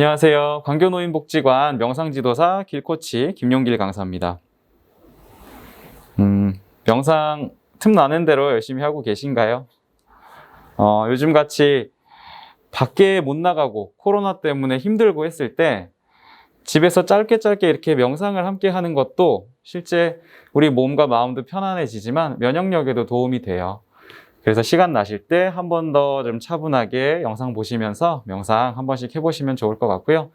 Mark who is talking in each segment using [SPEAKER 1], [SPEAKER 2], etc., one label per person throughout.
[SPEAKER 1] 안녕하세요. 광교노인복지관 명상지도사 길코치 김용길 강사입니다. 음, 명상 틈 나는 대로 열심히 하고 계신가요? 어, 요즘 같이 밖에 못 나가고 코로나 때문에 힘들고 했을 때 집에서 짧게 짧게 이렇게 명상을 함께 하는 것도 실제 우리 몸과 마음도 편안해지지만 면역력에도 도움이 돼요. 그래서 시간 나실 때 한 번 더 좀 차분하게 영상 보시면서 명상 한 번씩 해보시면 좋을 것 같고요.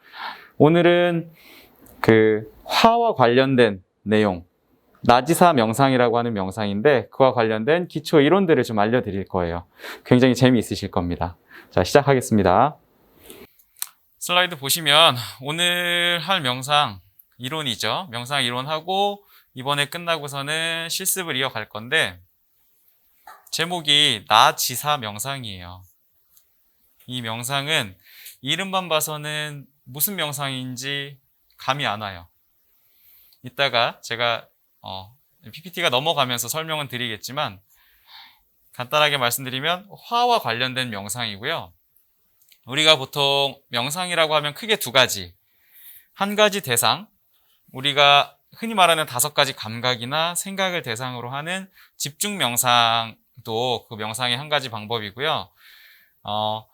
[SPEAKER 1] 오늘은 그 화와 관련된 내용, 나지사 명상이라고 하는 명상인데 그와 관련된 기초 이론들을 좀 알려드릴 거예요. 굉장히 재미있으실 겁니다. 자, 시작하겠습니다. 슬라이드 보시면 오늘 할 명상 이론이죠. 명상 이론하고 이번에 끝나고서는 실습을 이어갈 건데 제목이 나 지사 명상이에요. 이 명상은 이름만 봐서는 무슨 명상인지 감이 안 와요. 이따가 제가 어, PPT가 넘어가면서 설명은 드리겠지만 간단하게 말씀드리면 화와 관련된 명상이고요. 우리가 보통 명상이라고 하면 크게 두 가지. 한 가지 대상, 우리가 흔히 말하는 다섯 가지 감각이나 생각을 대상으로 하는 집중 명상 또그 명상의 한 가지 방법이고요. 어,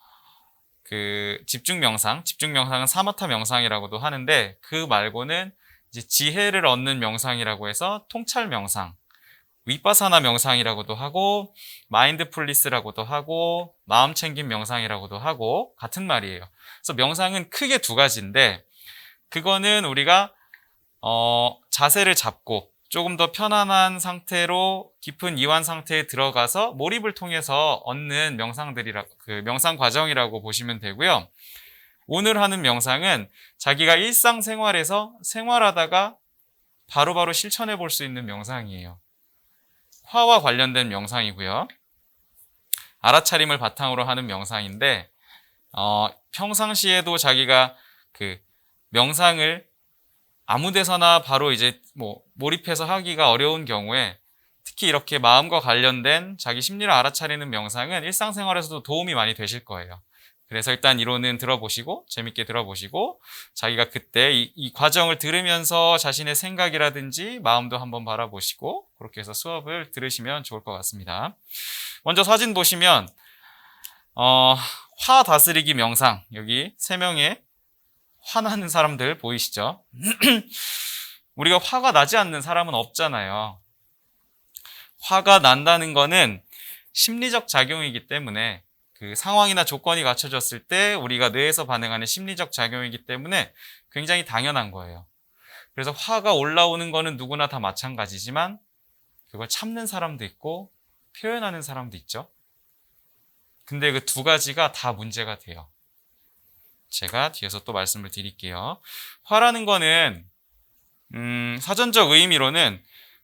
[SPEAKER 1] 그 집중 명상, 집중 명상은 사마타 명상이라고도 하는데 그 말고는 이제 지혜를 얻는 명상이라고 해서 통찰 명상, 위파사나 명상이라고도 하고 마인드풀리스라고도 하고 마음 챙김 명상이라고도 하고 같은 말이에요. 그래서 명상은 크게 두 가지인데 그거는 우리가 어, 자세를 잡고 조금 더 편안한 상태로 깊은 이완 상태에 들어가서 몰입을 통해서 얻는 명상들이라 그 명상 과정이라고 보시면 되고요. 오늘 하는 명상은 자기가 일상생활에서 생활하다가 바로바로 실천해 볼 수 있는 명상이에요. 화와 관련된 명상이고요. 알아차림을 바탕으로 하는 명상인데 어, 평상시에도 자기가 그 명상을 아무 데서나 바로 이제 뭐 몰입해서 하기가 어려운 경우에 특히 이렇게 마음과 관련된 자기 심리를 알아차리는 명상은 일상생활에서도 도움이 많이 되실 거예요. 그래서 일단 이론은 들어보시고 재밌게 들어보시고 자기가 그때 이, 이 과정을 들으면서 자신의 생각이라든지 마음도 한번 바라보시고 그렇게 해서 수업을 들으시면 좋을 것 같습니다. 먼저 사진 보시면 어, 화 다스리기 명상 여기 세 명의 화나는 사람들 보이시죠? 우리가 화가 나지 않는 사람은 없잖아요. 화가 난다는 거는 심리적 작용이기 때문에 그 상황이나 조건이 갖춰졌을 때 우리가 뇌에서 반응하는 심리적 작용이기 때문에 굉장히 당연한 거예요. 그래서 화가 올라오는 거는 누구나 다 마찬가지지만 그걸 참는 사람도 있고 표현하는 사람도 있죠. 근데 그 두 가지가 다 문제가 돼요. 제가 뒤에서 또 말씀을 드릴게요. 화라는 거는 음, 사전적 의미로는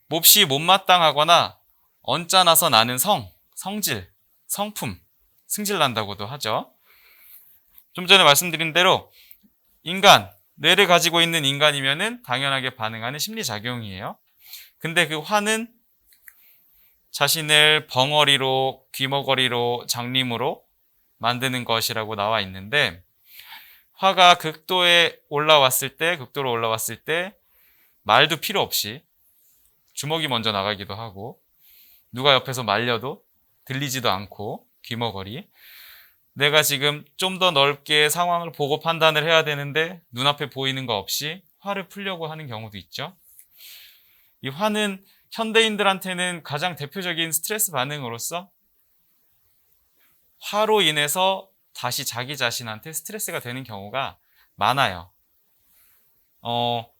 [SPEAKER 1] 몹시 못마땅하거나 언짢아서 나는 성, 성질, 성품, 승질난다고도 하죠. 좀 전에 말씀드린 대로 인간, 뇌를 가지고 있는 인간이면은 당연하게 반응하는 심리작용이에요. 근데 그 화는 자신을 벙어리로, 귀머거리로, 장님으로 만드는 것이라고 나와 있는데 화가 극도에 올라왔을 때, 극도로 올라왔을 때 말도 필요 없이 주먹이 먼저 나가기도 하고 누가 옆에서 말려도 들리지도 않고 귀머거리 내가 지금 좀 더 넓게 상황을 보고 판단을 해야 되는데 눈앞에 보이는 거 없이 화를 풀려고 하는 경우도 있죠. 이 화는 현대인들한테는 가장 대표적인 스트레스 반응으로서 화로 인해서 다시 자기 자신한테 스트레스가 되는 경우가 많아요. 어,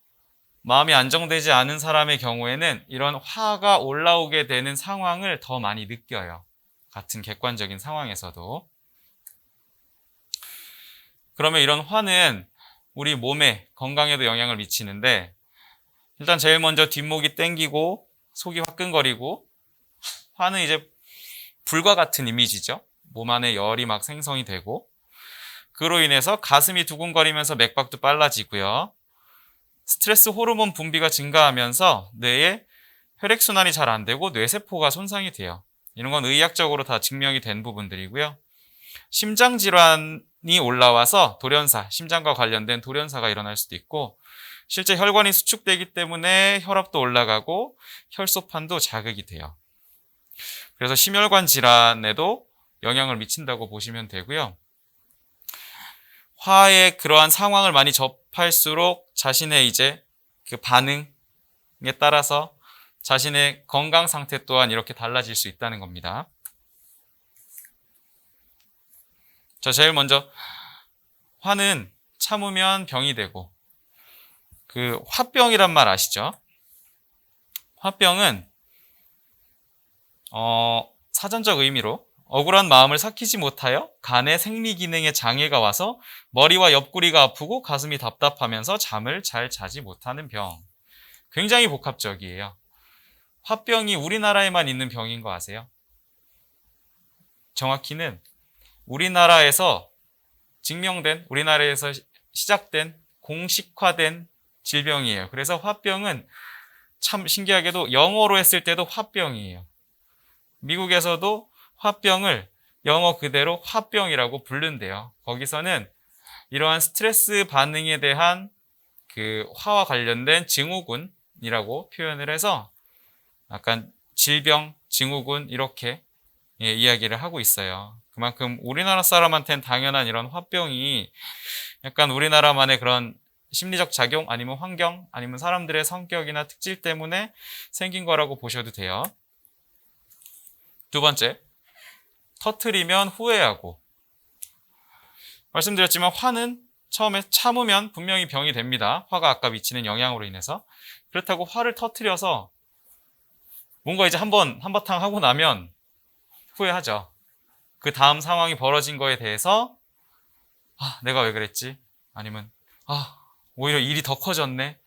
[SPEAKER 1] 마음이 안정되지 않은 사람의 경우에는 이런 화가 올라오게 되는 상황을 더 많이 느껴요. 같은 객관적인 상황에서도. 그러면 이런 화는 우리 몸에 건강에도 영향을 미치는데 일단 제일 먼저 뒷목이 땡기고 속이 화끈거리고 화는 이제 불과 같은 이미지죠. 몸 안에 열이 막 생성이 되고 그로 인해서 가슴이 두근거리면서 맥박도 빨라지고요. 스트레스 호르몬 분비가 증가하면서 뇌에 혈액 순환이 잘 안 되고 뇌세포가 손상이 돼요. 이런 건 의학적으로 다 증명이 된 부분들이고요. 심장 질환 혈관이 올라와서 돌연사, 심장과 관련된 돌연사가 일어날 수도 있고 실제 혈관이 수축되기 때문에 혈압도 올라가고 혈소판도 자극이 돼요. 그래서 심혈관 질환에도 영향을 미친다고 보시면 되고요. 화의 그러한 상황을 많이 접할수록 자신의 이제 그 반응에 따라서 자신의 건강 상태 또한 이렇게 달라질 수 있다는 겁니다. 자, 제일 먼저 화는 참으면 병이 되고 그 화병이란 말 아시죠? 화병은 어, 사전적 의미로 억울한 마음을 삭히지 못하여 간의 생리 기능에 장애가 와서 머리와 옆구리가 아프고 가슴이 답답하면서 잠을 잘 자지 못하는 병. 굉장히 복합적이에요. 화병이 우리나라에만 있는 병인 거 아세요? 정확히는 우리나라에서 증명된, 우리나라에서 시작된, 공식화된 질병이에요. 그래서 화병은 참 신기하게도 영어로 했을 때도 화병이에요. 미국에서도 화병을 영어 그대로 화병이라고 부른대요. 거기서는 이러한 스트레스 반응에 대한 그 화와 관련된 증후군이라고 표현을 해서 약간 질병, 증후군 이렇게 예, 이야기를 하고 있어요. 그만큼 우리나라 사람한테는 당연한 이런 화병이 약간 우리나라만의 그런 심리적 작용 아니면 환경 아니면 사람들의 성격이나 특질 때문에 생긴 거라고 보셔도 돼요. 두 번째, 터트리면 후회하고. 말씀드렸지만 화는 처음에 참으면 분명히 병이 됩니다. 화가 아까 미치는 영향으로 인해서. 그렇다고 화를 터트려서 뭔가 이제 한번 한바탕 하고 나면 후회하죠. 그 다음 상황이 벌어진 거에 대해서 아, 내가 왜 그랬지? 아니면 아, 오히려 일이 더 커졌네.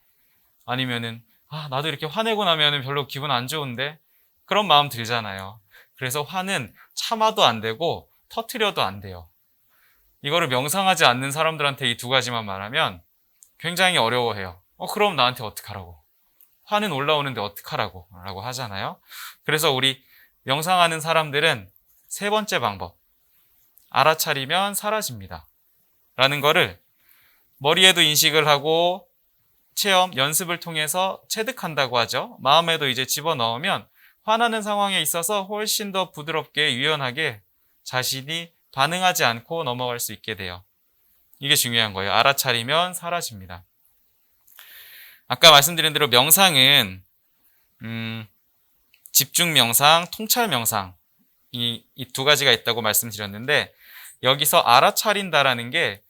[SPEAKER 1] 아니면은 아, 나도 이렇게 화내고 나면은 별로 기분 안 좋은데 그런 마음 들잖아요. 그래서 화는 참아도 안 되고 터트려도 안 돼요. 이거를 명상하지 않는 사람들한테 이 두 가지만 말하면 굉장히 어려워해요. 어, 그럼 나한테 어떡하라고? 화는 올라오는데 어떡하라고? 라고 하잖아요. 그래서 우리 명상하는 사람들은 세 번째 방법. 알아차리면 사라집니다. 라는 거를 머리에도 인식을 하고 체험, 연습을 통해서 체득한다고 하죠. 마음에도 이제 집어넣으면 화나는 상황에 있어서 훨씬 더 부드럽게 유연하게 자신이 반응하지 않고 넘어갈 수 있게 돼요. 이게 중요한 거예요. 알아차리면 사라집니다. 아까 말씀드린 대로 명상은 음, 집중 명상, 통찰 명상 이 두 가지가 있다고 말씀드렸는데 여기서 알아차린다라는 게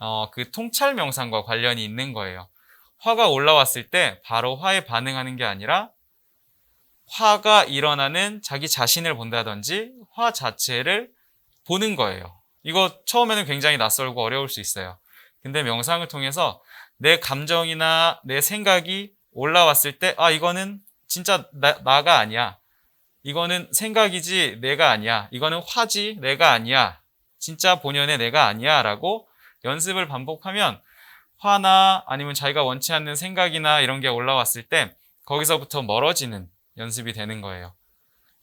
[SPEAKER 1] 어, 그 통찰 명상과 관련이 있는 거예요. 화가 올라왔을 때 바로 화에 반응하는 게 아니라 화가 일어나는 자기 자신을 본다든지 화 자체를 보는 거예요. 이거 처음에는 굉장히 낯설고 어려울 수 있어요. 근데 명상을 통해서 내 감정이나 내 생각이 올라왔을 때, 아, 이거는 진짜 나, 나가 아니야. 이거는 생각이지 내가 아니야. 이거는 화지 내가 아니야. 진짜 본연의 내가 아니야. 라고 연습을 반복하면 화나 아니면 자기가 원치 않는 생각이나 이런 게 올라왔을 때 거기서부터 멀어지는 연습이 되는 거예요.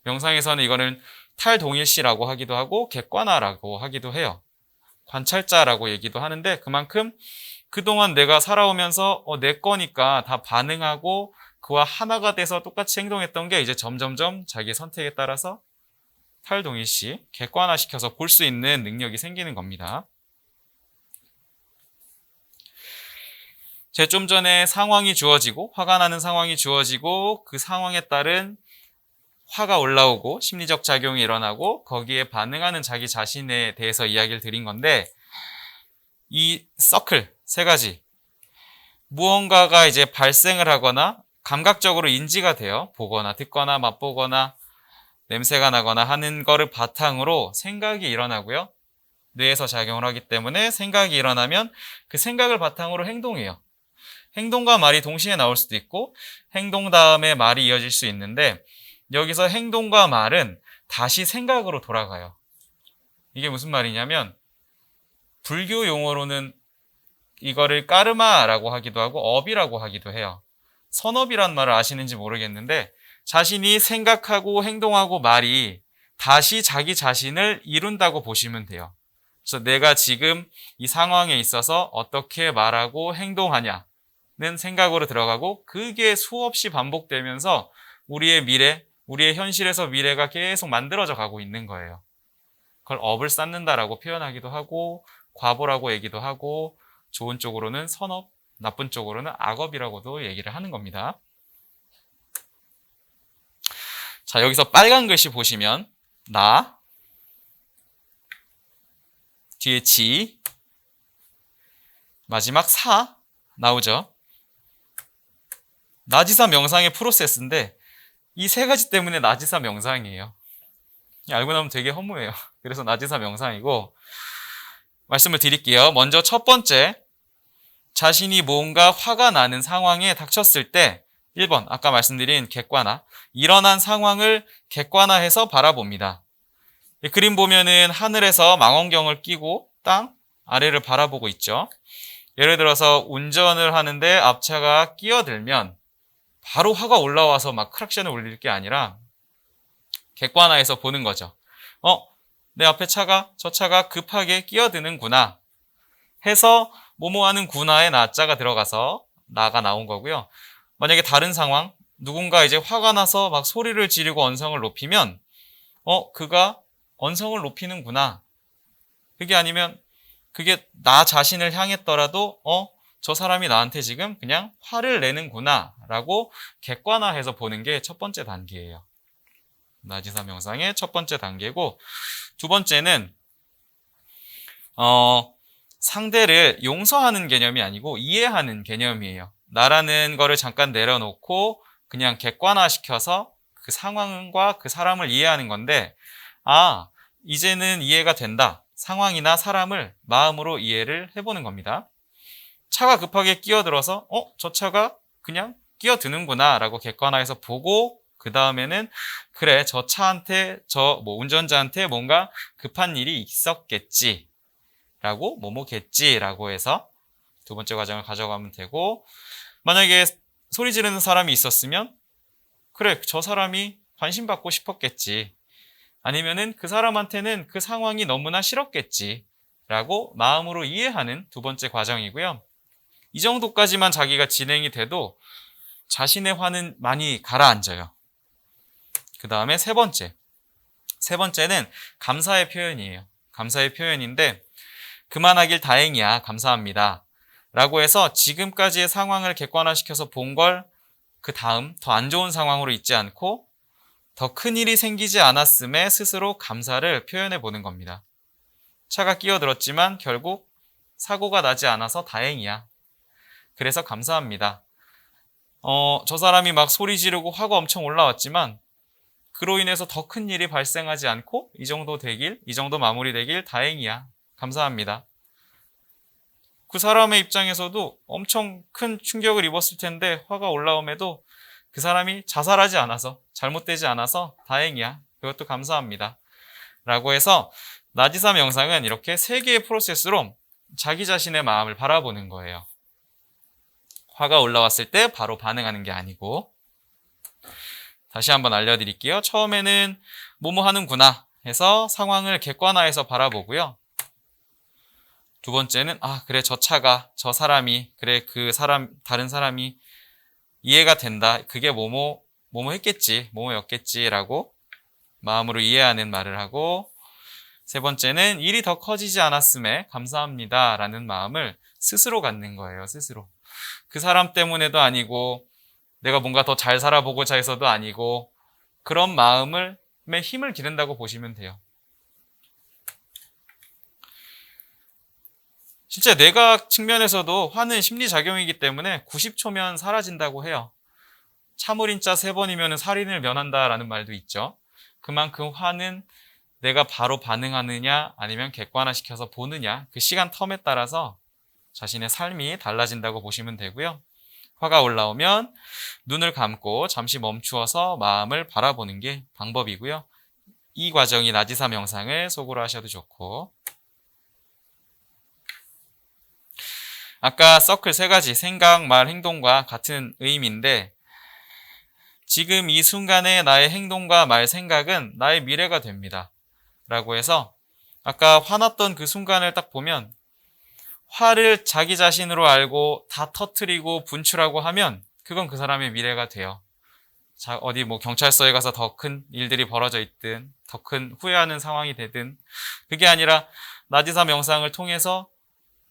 [SPEAKER 1] 명상에서는 이거는 탈동일시라고 하기도 하고 객관화라고 하기도 해요. 관찰자라고 얘기도 하는데 그만큼 그동안 내가 살아오면서 어, 내 거니까 다 반응하고 그와 하나가 돼서 똑같이 행동했던 게 이제 점점점 자기 선택에 따라서 탈동일시, 객관화시켜서 볼 수 있는 능력이 생기는 겁니다. 제가 좀 전에 상황이 주어지고 화가 나는 상황이 주어지고 그 상황에 따른 화가 올라오고 심리적 작용이 일어나고 거기에 반응하는 자기 자신에 대해서 이야기를 드린 건데 이 서클 세 가지 무언가가 이제 발생을 하거나 감각적으로 인지가 돼요. 보거나 듣거나 맛보거나 냄새가 나거나 하는 거를 바탕으로 생각이 일어나고요. 뇌에서 작용을 하기 때문에 생각이 일어나면 그 생각을 바탕으로 행동해요. 행동과 말이 동시에 나올 수도 있고 행동 다음에 말이 이어질 수 있는데 여기서 행동과 말은 다시 생각으로 돌아가요. 이게 무슨 말이냐면 불교 용어로는 이거를 까르마라고 하기도 하고 업이라고 하기도 해요. 선업이란 말을 아시는지 모르겠는데 자신이 생각하고 행동하고 말이 다시 자기 자신을 이룬다고 보시면 돼요. 그래서 내가 지금 이 상황에 있어서 어떻게 말하고 행동하냐 는 생각으로 들어가고 그게 수없이 반복되면서 우리의 미래, 우리의 현실에서 미래가 계속 만들어져 가고 있는 거예요. 그걸 업을 쌓는다라고 표현하기도 하고 과보라고 얘기도 하고 좋은 쪽으로는 선업, 나쁜 쪽으로는 악업이라고도 얘기를 하는 겁니다. 자, 여기서 빨간 글씨 보시면 나 뒤에 지 마지막 사 나오죠. 나지사 명상의 프로세스인데 이 세 가지 때문에 나지사 명상이에요. 알고 나면 되게 허무해요. 그래서 나지사 명상이고 말씀을 드릴게요. 먼저 첫 번째 자신이 뭔가 화가 나는 상황에 닥쳤을 때 1번 아까 말씀드린 객관화 일어난 상황을 객관화해서 바라봅니다. 이 그림 보면은 하늘에서 망원경을 끼고 땅 아래를 바라보고 있죠. 예를 들어서 운전을 하는데 앞차가 끼어들면 바로 화가 올라와서 막 크락션을 울릴 게 아니라 객관화해서 보는 거죠. 어, 내 앞에 차가 저 차가 급하게 끼어드는구나 해서 뭐뭐 하는 구나에 나자가 들어가서 나가 나온 거고요. 만약에 다른 상황 누군가 이제 화가 나서 막 소리를 지르고 언성을 높이면 어 그가 언성을 높이는구나. 그게 아니면 그게 나 자신을 향했더라도 어 저 사람이 나한테 지금 그냥 화를 내는구나라고 객관화해서 보는 게 첫 번째 단계예요. 나지사 명상의 첫 번째 단계고 두 번째는 어 상대를 용서하는 개념이 아니고 이해하는 개념이에요. 나라는 거를 잠깐 내려놓고 그냥 객관화시켜서 그 상황과 그 사람을 이해하는 건데 아 이제는 이해가 된다. 상황이나 사람을 마음으로 이해를 해보는 겁니다. 차가 급하게 끼어들어서 어? 저 차가 그냥 끼어드는구나 라고 객관화해서 보고 그 다음에는 그래 저 차한테 저 뭐 운전자한테 뭔가 급한 일이 있었겠지 라고 뭐뭐겠지 라고 해서 두 번째 과정을 가져가면 되고 만약에 소리 지르는 사람이 있었으면 그래 저 사람이 관심 받고 싶었겠지 아니면은 그 사람한테는 그 상황이 너무나 싫었겠지 라고 마음으로 이해하는 두 번째 과정이고요. 이 정도까지만 자기가 진행이 돼도 자신의 화는 많이 가라앉아요. 그 다음에 세 번째. 세 번째는 감사의 표현이에요. 감사의 표현인데, 그만하길 다행이야. 감사합니다. 라고 해서 지금까지의 상황을 객관화시켜서 본 걸 그 다음 더 안 좋은 상황으로 있지 않고 더 큰 일이 생기지 않았음에 스스로 감사를 표현해 보는 겁니다. 차가 끼어들었지만 결국 사고가 나지 않아서 다행이야. 그래서 감사합니다. 어, 저 사람이 막 소리 지르고 화가 엄청 올라왔지만 그로 인해서 더 큰 일이 발생하지 않고 이 정도 되길, 이 정도 마무리되길 다행이야. 감사합니다. 그 사람의 입장에서도 엄청 큰 충격을 입었을 텐데 화가 올라옴에도 그 사람이 자살하지 않아서 잘못되지 않아서 다행이야. 그것도 감사합니다. 라고 해서 나지사 명상은 이렇게 세 개의 프로세스로 자기 자신의 마음을 바라보는 거예요. 화가 올라왔을 때 바로 반응하는 게 아니고 다시 한번 알려드릴게요. 처음에는 뭐뭐 하는구나 해서 상황을 객관화해서 바라보고요. 두 번째는 아 그래 저 차가 저 사람이 그래 그 사람 다른 사람이 이해가 된다. 그게 뭐뭐 뭐뭐 했겠지 뭐뭐였겠지라고 마음으로 이해하는 말을 하고 세 번째는 일이 더 커지지 않았음에 감사합니다라는 마음을 스스로 갖는 거예요. 스스로 그 사람 때문에도 아니고 내가 뭔가 더 잘 살아보고자 해서도 아니고 그런 마음을 힘을 기른다고 보시면 돼요. 실제 내가 측면에서도 화는 심리작용이기 때문에 90초면 사라진다고 해요. 참을인자 세 번이면 살인을 면한다라는 말도 있죠. 그만큼 화는 내가 바로 반응하느냐 아니면 객관화시켜서 보느냐 그 시간 텀에 따라서 자신의 삶이 달라진다고 보시면 되고요. 화가 올라오면 눈을 감고 잠시 멈추어서 마음을 바라보는 게 방법이고요. 이 과정이 나지사 명상을 속으로 하셔도 좋고 아까 서클 세 가지 생각, 말, 행동과 같은 의미인데 지금 이 순간에 나의 행동과 말, 생각은 나의 미래가 됩니다. 라고 해서 아까 화났던 그 순간을 딱 보면 화를 자기 자신으로 알고 다 터트리고 분출하고 하면 그건 그 사람의 미래가 돼요. 자, 어디 뭐 경찰서에 가서 더 큰 일들이 벌어져 있든 더 큰 후회하는 상황이 되든 그게 아니라 나지사 명상을 통해서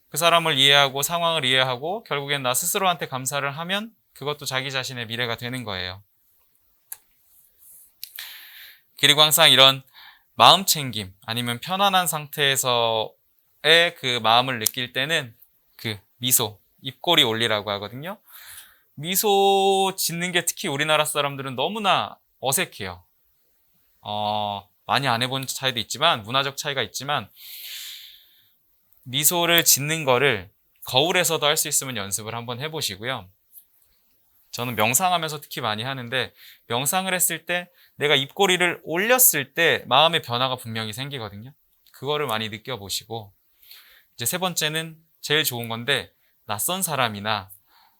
[SPEAKER 1] 그 사람을 이해하고 상황을 이해하고 결국엔 나 스스로한테 감사를 하면 그것도 자기 자신의 미래가 되는 거예요. 그리고 항상 이런 마음 챙김 아니면 편안한 상태에서의 그 마음을 느낄 때는 그 미소, 입꼬리 올리라고 하거든요. 미소 짓는 게 특히 우리나라 사람들은 너무나 어색해요. 어, 많이 안 해본 차이도 있지만, 문화적 차이가 있지만, 미소를 짓는 거를 거울에서도 할 수 있으면 연습을 한번 해보시고요. 저는 명상하면서 특히 많이 하는데, 명상을 했을 때 내가 입꼬리를 올렸을 때 마음의 변화가 분명히 생기거든요. 그거를 많이 느껴보시고, 이제 세 번째는 제일 좋은 건데, 낯선 사람이나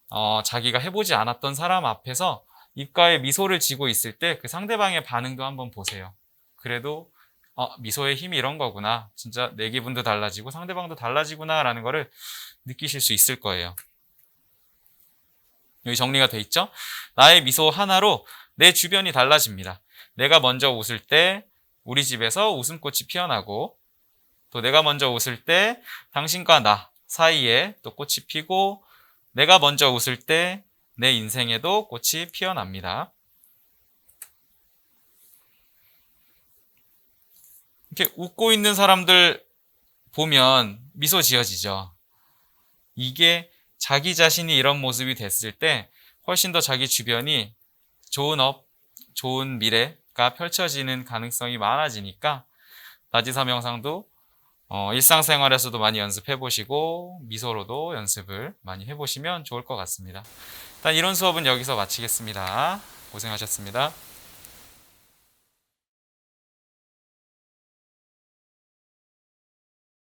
[SPEAKER 1] 어, 자기가 해보지 않았던 사람 앞에서 입가에 미소를 지고 있을 때 그 상대방의 반응도 한번 보세요. 그래도 어, 미소의 힘이 이런 거구나. 진짜 내 기분도 달라지고 상대방도 달라지구나라는 거를 느끼실 수 있을 거예요. 여기 정리가 돼 있죠? 나의 미소 하나로 내 주변이 달라집니다. 내가 먼저 웃을 때 우리 집에서 웃음꽃이 피어나고 또 내가 먼저 웃을 때 당신과 나 사이에 또 꽃이 피고 내가 먼저 웃을 때 내 인생에도 꽃이 피어납니다. 이렇게 웃고 있는 사람들 보면 미소 지어지죠. 이게 자기 자신이 이런 모습이 됐을 때 훨씬 더 자기 주변이 좋은 업, 좋은 미래가 펼쳐지는 가능성이 많아지니까 나지사 명상도 어, 일상생활에서도 많이 연습해 보시고 미소로도 연습을 많이 해 보시면 좋을 것 같습니다. 일단 이런 수업은 여기서 마치겠습니다. 고생하셨습니다.